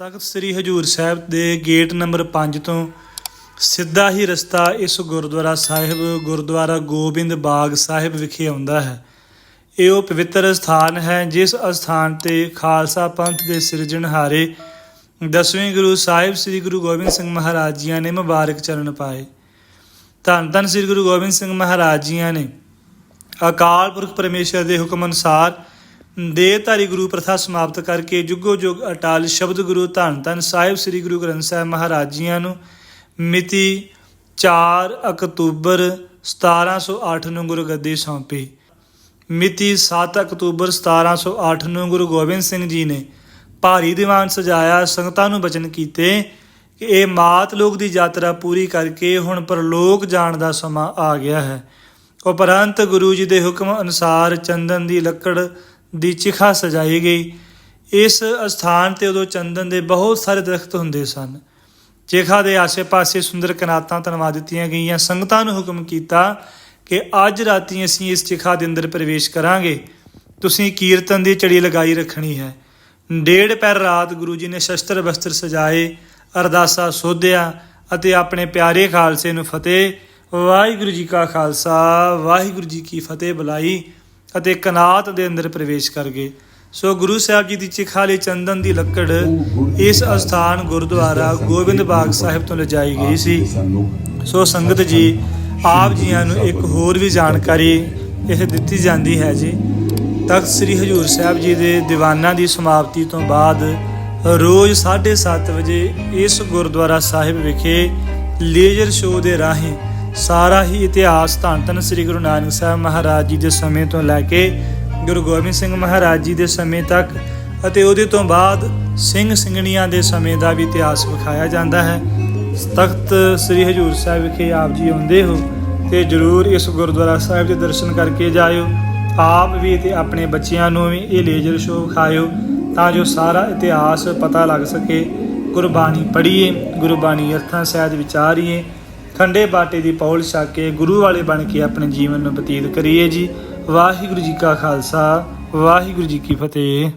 ਤਖਤ ਸ੍ਰੀ ਹਜੂਰ ਸਾਹਿਬ ਦੇ gate number 5 ਤੋਂ ਸਿੱਧਾ ਹੀ ਰਸਤਾ ਇਸ ਗੁਰਦੁਆਰਾ ਸਾਹਿਬ, ਗੁਰਦੁਆਰਾ ਗੋਬਿੰਦ ਬਾਗ ਸਾਹਿਬ ਵਿਖੇ ਆਉਂਦਾ ਹੈ। ਇਹ ਉਹ ਪਵਿੱਤਰ ਸਥਾਨ ਹੈ ਜਿਸ ਅਸਥਾਨ ਤੇ ਖਾਲਸਾ ਪੰਥ ਦੇ ਸਿਰਜਣਹਾਰੇ ਦਸਵੇਂ ਗੁਰੂ ਸਾਹਿਬ ਸ੍ਰੀ ਗੁਰੂ ਗੋਬਿੰਦ ਸਿੰਘ ਮਹਾਰਾਜ ਜੀਆਂ ਨੇ ਮੁਬਾਰਕ ਚਰਨ ਪਾਏ। ਧੰਨ ਧੰਨ ਸ੍ਰੀ ਗੁਰੂ ਗੋਬਿੰਦ ਸਿੰਘ ਮਹਾਰਾਜ ਜੀਆਂ ਨੇ ਅਕਾਲ ਪੁਰਖ ਪਰਮੇਸ਼ਰ ਦੇ ਹੁਕਮ ਅਨੁਸਾਰ ਦੇਹਧਾਰੀ ਗੁਰੂ ਪ੍ਰਥਾ ਸਮਾਪਤ ਕਰਕੇ ਜੁਗੋ ਜੁਗ ਅਟਾਲ ਸ਼ਬਦ ਗੁਰੂ ਧੰਨ ਧੰਨ ਸਾਹਿਬ ਸ੍ਰੀ ਗੁਰੂ ਗ੍ਰੰਥ ਸਾਹਿਬ ਮਹਾਰਾਜ ਜੀਆਂ ਨੂੰ ਮਿਤੀ 4 ਅਕਤੂਬਰ 1708 ਨੂੰ ਗੁਰੂ ਗੱਦੀ ਸੌਂਪੀ। ਮਿਤੀ 7 ਅਕਤੂਬਰ 1708 ਨੂੰ ਗੁਰੂ ਗੋਬਿੰਦ ਸਿੰਘ ਜੀ ਨੇ ਭਾਰੀ ਦੀਵਾਨ ਸਜਾਇਆ, ਸੰਗਤਾਂ ਨੂੰ ਬਚਨ ਕੀਤੇ ਕਿ ਇਹ ਮਾਤ ਲੋਕ ਦੀ ਯਾਤਰਾ ਪੂਰੀ ਕਰਕੇ ਹੁਣ ਪਰਲੋਕ ਜਾਣ ਦਾ ਸਮਾਂ ਆ ਗਿਆ ਹੈ। ਉਪਰੰਤ ਗੁਰੂ ਜੀ ਦੇ ਹੁਕਮ ਅਨੁਸਾਰ ਚੰਦਨ ਦੀ ਲੱਕੜ ਦੀ ਚਿਖਾ ਸਜਾਈ ਗਈ। ਇਸ ਅਸਥਾਨ ਤੇ ਉਦੋਂ ਚੰਦਨ ਦੇ ਬਹੁਤ ਸਾਰੇ ਦਰਖਤ ਹੁੰਦੇ ਸਨ। ਚਿਖਾ ਦੇ ਆਸੇ-ਪਾਸੇ ਸੁੰਦਰ ਕਨਾਤਾਂ ਤਨਵਾ ਦਿੱਤੀਆਂ ਗਈਆਂ। ਸੰਗਤਾਂ ਨੂੰ ਹੁਕਮ ਕੀਤਾ ਕਿ ਅੱਜ ਰਾਤੀ ਅਸੀਂ ਇਸ ਚਿਖਾ ਦੇ ਅੰਦਰ ਪ੍ਰਵੇਸ਼ ਕਰਾਂਗੇ। ਤੁਸੀਂ ਕੀਰਤਨ ਦੀ ਚੜੀ ਲਗਾਈ ਰੱਖਣੀ ਹੈ। ਡੇਢ ਪੈਰ ਰਾਤ ਗੁਰੂ ਜੀ ਨੇ ਸ਼ਸਤਰ ਬਸਤਰ ਸਜਾਏ, ਅਰਦਾਸਾ ਸੋਧਿਆ ਅਤੇ ਆਪਣੇ ਪਿਆਰੇ ਖਾਲਸੇ ਨੂੰ ਫਤਿਹ। ਵਾਹਿਗੁਰੂ ਜੀ ਕਾ ਖਾਲਸਾ, ਵਾਹਿਗੁਰੂ ਜੀ ਕੀ ਫਤਿਹ ਬੁਲਾਈ। ਅਤੇ ਕਨਾਤ ਦੇ ਅੰਦਰ ਪ੍ਰਵੇਸ਼ ਕਰ ਗਏ। ਸੋ ਗੁਰੂ ਸਾਹਿਬ ਜੀ ਦੀ ਚਿਖਾਲੀ ਚੰਦਨ ਦੀ ਲੱਕੜ ਇਸ ਅਸਥਾਨ ਗੁਰਦੁਆਰਾ ਗੋਬਿੰਦ ਬਾਗ ਸਾਹਿਬ ਤੋਂ ਲਿਜਾਈ ਗਈ ਸੀ। ਸੋ ਸੰਗਤ ਜੀ, ਆਪ ਜੀਆਂ ਨੂੰ ਇੱਕ ਹੋਰ ਵੀ ਜਾਣਕਾਰੀ ਇਹ ਦਿੱਤੀ ਜਾਂਦੀ ਹੈ ਜੀ। ਤਖਤ ਸ੍ਰੀ ਹਜੂਰ ਸਾਹਿਬ ਜੀ ਦੇ ਦੀਵਾਨਾਂ ਦੀ ਸਮਾਪਤੀ ਤੋਂ ਬਾਅਦ ਰੋਜ਼ 7:30 ਵਜੇ ਇਸ ਗੁਰਦੁਆਰਾ ਸਾਹਿਬ ਵਿਖੇ ਲੇਜ਼ਰ ਸ਼ੋਅ ਦੇ ਰਾਹੀਂ ਸਾਰਾ ਹੀ ਇਤਿਹਾਸ ਧੰਨ ਧੰਨ ਸ੍ਰੀ ਗੁਰੂ ਨਾਨਕ ਸਾਹਿਬ ਮਹਾਰਾਜ ਜੀ ਦੇ ਸਮੇਂ ਤੋਂ ਲੈ ਕੇ ਗੁਰੂ ਗੋਬਿੰਦ ਸਿੰਘ ਮਹਾਰਾਜ ਜੀ ਦੇ ਸਮੇਂ ਤੱਕ ਅਤੇ ਉਹਦੇ ਤੋਂ ਬਾਅਦ ਸਿੰਘ ਸਿੰਘਣੀਆਂ ਦੇ ਸਮੇਂ ਦਾ ਵੀ ਇਤਿਹਾਸ ਵਿਖਾਇਆ ਜਾਂਦਾ ਹੈ। ਤਖਤ ਸ੍ਰੀ ਹਜੂਰ ਸਾਹਿਬ ਵਿਖੇ ਆਪ ਜੀ ਆਉਂਦੇ ਹੋ ਤੇ ਜਰੂਰ ਇਸ ਗੁਰਦੁਆਰਾ ਸਾਹਿਬ ਦੇ ਦਰਸ਼ਨ ਕਰਕੇ ਜਾਇਓ। ਆਪ ਵੀ ਤੇ ਆਪਣੇ ਬੱਚਿਆਂ ਨੂੰ ਵੀ ਇਹ ਲੇਜ਼ਰ ਸ਼ੋਅ ਵਿਖਾਇਓ ਤਾਂ ਜੋ ਸਾਰਾ ਇਤਿਹਾਸ ਪਤਾ ਲੱਗ ਸਕੇ। ਗੁਰਬਾਣੀ ਪੜ੍ਹੀਏ, ਗੁਰਬਾਣੀ ਅਰਥਾਂ ਸਹਿਜ ਵਿਚਾਰੀਏ ਠੰਡੇ ਬਾਟੇ ਦੀ ਪੌਲ ਛਕ ਕੇ ਗੁਰੂ ਵਾਲੇ ਬਣ ਕੇ ਆਪਣੇ ਜੀਵਨ ਨੂੰ ਬਤੀਤ ਕਰੀਏ ਜੀ। ਵਾਹਿਗੁਰੂ ਜੀ ਕਾ ਖਾਲਸਾ, ਵਾਹਿਗੁਰੂ ਜੀ ਕੀ ਫਤਿਹ।